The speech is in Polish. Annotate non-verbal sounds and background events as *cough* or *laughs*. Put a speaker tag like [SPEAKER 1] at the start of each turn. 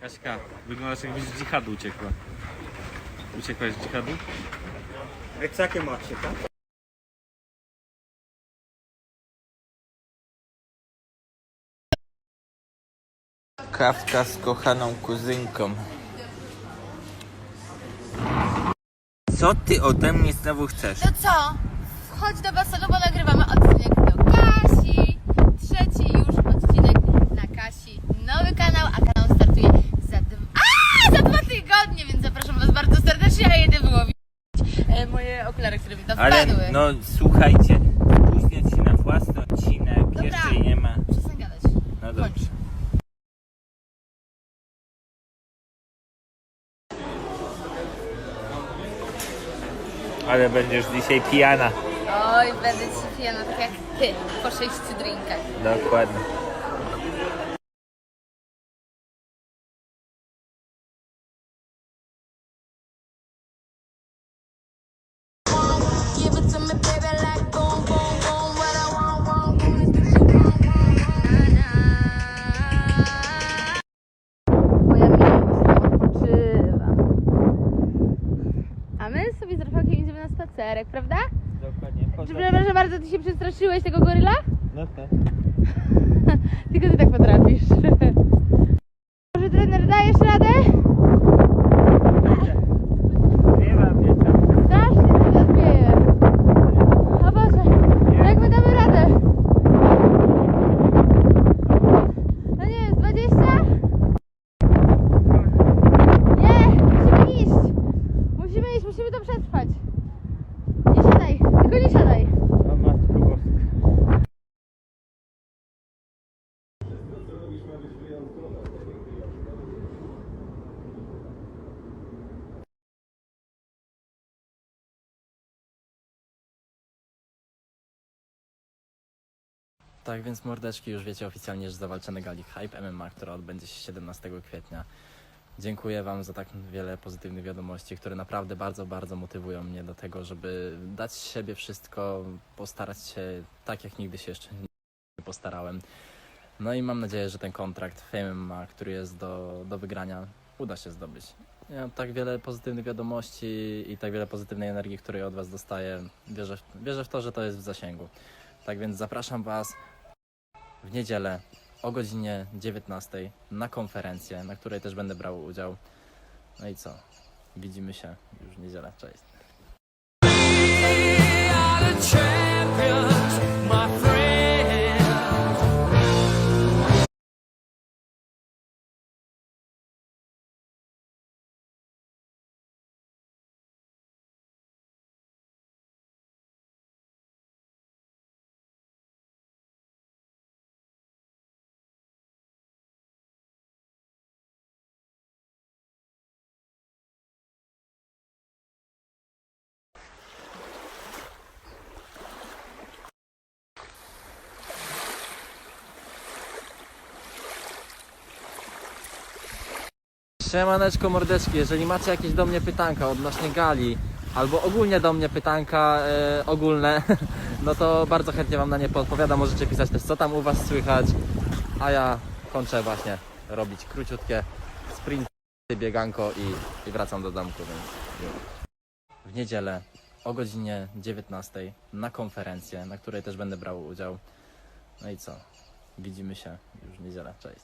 [SPEAKER 1] Kaśka, wyglądasz jakbyś z dżihadu uciekła. Uciekłaś z dżihadu?
[SPEAKER 2] Jak jakie macie, tak?
[SPEAKER 3] Kawka z kochaną kuzynką. Co ty ode mnie znowu chcesz?
[SPEAKER 4] No co? Wchodź do basenu, bo nagrywamy odcinek do Kasi. Trzeci już odcinek na Kasi. Nowy kanał, a kanał startuje za dwa, a, za dwa tygodnie, więc zapraszam Was bardzo serdecznie, a jedę wyłowić e, moje okulary, które mi tam
[SPEAKER 3] Ale
[SPEAKER 4] wpadły.
[SPEAKER 3] no słuchajcie, spóźniać się na własny odcinek,
[SPEAKER 4] Dobra.
[SPEAKER 3] jeszcze nie ma.
[SPEAKER 4] Przestań gadać.
[SPEAKER 3] No dobrze.
[SPEAKER 4] Kończ.
[SPEAKER 3] Ale będziesz dzisiaj pijana.
[SPEAKER 4] Oj, będę ci pijana tak jak Ty, po sześciu drinkach.
[SPEAKER 3] Dokładnie.
[SPEAKER 4] Prawda?
[SPEAKER 3] Dokładnie.
[SPEAKER 4] Czy przepraszam bardzo, ty się przestraszyłeś tego goryla?
[SPEAKER 3] No tak. *laughs*
[SPEAKER 4] Tylko ty tak potrafisz. *laughs* Może trener dajesz radę?
[SPEAKER 3] Nie ma mnie tam.
[SPEAKER 4] Strasznie to teraz wieje. O Boże, jak my damy radę? No nie wiem, z 20? Nie, musimy iść. Musimy iść, musimy to przetrwać. Nie siadaj, tylko nie siadaj.
[SPEAKER 3] O matko boska.
[SPEAKER 5] Tak więc mordeczki już wiecie oficjalnie, że zawalczę na gali Hype MMA, która odbędzie się 17 kwietnia. Dziękuję Wam za tak wiele pozytywnych wiadomości, które naprawdę bardzo, bardzo motywują mnie do tego, żeby dać z siebie wszystko, postarać się tak, jak nigdy się jeszcze nie postarałem. No i mam nadzieję, że ten kontrakt Fame MMA, który jest do, do wygrania, uda się zdobyć. Ja mam tak wiele pozytywnych wiadomości i tak wiele pozytywnej energii, której od Was dostaję. Wierzę, w- wierzę w to, że to jest w zasięgu. Tak więc zapraszam Was w niedzielę o godzinie 19 na konferencję, na której też będę brał udział. No i co? Widzimy się już w niedzielę. Cześć. Siemaneczko mordeczki, jeżeli macie jakieś do mnie pytanka odnośnie gali, albo ogólnie do mnie pytanka e, ogólne, *laughs* no to bardzo chętnie Wam na nie podpowiadam. Możecie pisać też co tam u Was słychać, a ja kończę właśnie robić króciutkie sprint, bieganko i, i wracam do domku, więc w niedzielę o godzinie 19 na konferencję, na której też będę brał udział. No i co? Widzimy się już w niedzielę. Cześć.